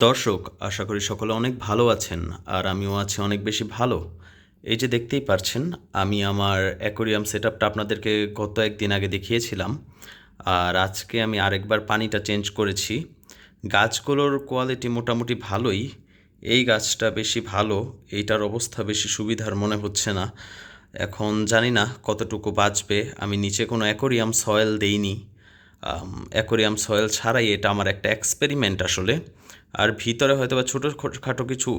দর্শক, আশা করি সকলে অনেক ভালো আছেন আর আমিও আছি অনেক বেশি ভালো। এই যে দেখতেই পারছেন, আমি আমার অ্যাকোরিয়াম সেট আপটা আপনাদেরকে গত একদিন আগে দেখিয়েছিলাম আর আজকে আমি আরেকবার পানিটা চেঞ্জ করেছি। গাছগুলোর কোয়ালিটি মোটামুটি ভালোই, এই গাছটা বেশি ভালো, এইটার অবস্থা বেশি সুবিধার মনে হচ্ছে না। এখন জানি না কতটুকু বাঁচবে, আমি নিচে কোনো অ্যাকোরিয়াম সয়েল দেইনি। অ্যাকোরিয়াম সয়েল ছাড়াই এটা আমার একটা এক্সপেরিমেন্ট আসলে। আর ভিতরে হয়তো বা ছোটো খাটো কিছু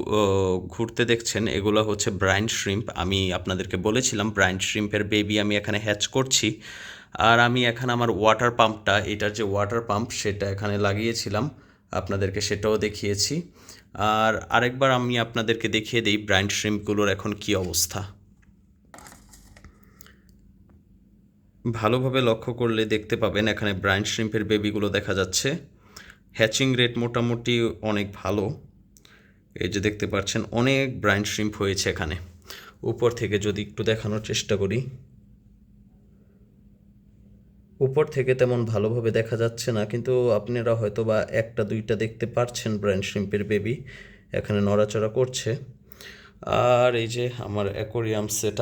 ঘুরতে দেখছেন, এগুলো হচ্ছে ব্রাইন শ্রিম্প। আমি আপনাদেরকে বলেছিলাম, ব্রাইন শ্রিম্পের বেবি আমি এখানে হ্যাচ করছি। আর আমি এখানে আমার ওয়াটার পাম্পটা, এটার যে ওয়াটার পাম্প, সেটা এখানে লাগিয়েছিলাম। আপনাদেরকে সেটাও দেখিয়েছি। আর আরেকবার আমি আপনাদেরকে দেখিয়ে দিই ব্রাইন শ্রিম্পগুলোর এখন কি অবস্থা। ভালোভাবে লক্ষ্য করলে দেখতে পাবেন, এখানে ব্রাইন শ্রিম্পের বেবিগুলো দেখা যাচ্ছে। হ্যাচিং রেট মোটামুটি অনেক ভালো। এই যে দেখতে পাচ্ছেন, অনেক ব্রাইন শ্রিম্প হয়েছে এখানে। উপর থেকে যদি একটু দেখানোর চেষ্টা করি। উপর থেকে তেমন ভালোভাবে দেখা যাচ্ছে না, কিন্তু আপনারা হয়তো বা একটা, দুইটা দেখতে পারছেন ব্রাইন শ্রিম্পের বেবি এখানে নড়াচড়া করছে। আর এই যে আমার অ্যাকোরিয়াম সেট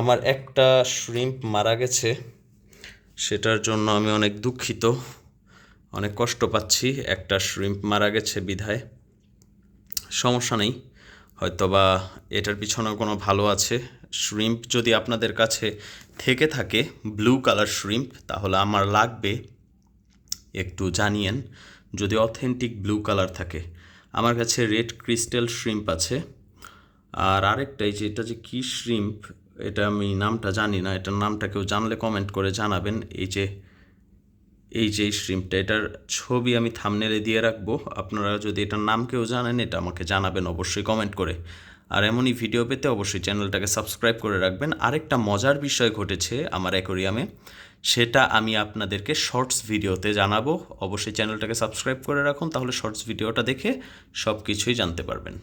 আমার একটা শ্রিম্প মারা গেছে। সেটার জন্য আমি অনেক দুঃখিত। অনেক কষ্ট পাচ্ছি। একটা শ্রিম্প মারা গেছে বিধায়। সমস্যা নেই। হয়তোবা এটার পিছনে কোনো ভালো আছে। শ্রিম্প যদি আপনাদের কাছে থেকে থাকে ব্লু কালার শ্রিম্প তাহলে আমার লাগবে। একটু জানিয়েন, যদি অথেন্টিক ব্লু কালার থাকে। আমার কাছে রেড ক্রিস্টাল শ্রিম্প আছে। আর আরেকটাই যে এটা যে কী শ্রিম্প এটা আমি নামটা জানি না। এটার নামটা কেউ জানলে কমেন্ট করে জানাবেন। এই যে এই যে শ্রিম্পটা এটার ছবি আমি থামনেলে দিয়ে রাখব। আপনারা যদি এটার নাম কেউ জানেন, এটা আমাকে জানাবেন অবশ্যই কমেন্ট করে। আর এমনই ভিডিও পেতে অবশ্যই চ্যানেলটাকে সাবস্ক্রাইব করে রাখবেন। আরেকটা মজার বিষয় ঘটেছে আমার অ্যাকোরিয়ামে সেটা আমি আপনাদেরকে শর্টস ভিডিওতে জানাব। অবশ্যই চ্যানেলটাকে সাবস্ক্রাইব করে রাখুন, তাহলে শর্টস ভিডিওটা দেখে সব কিছুই জানতে পারবেন।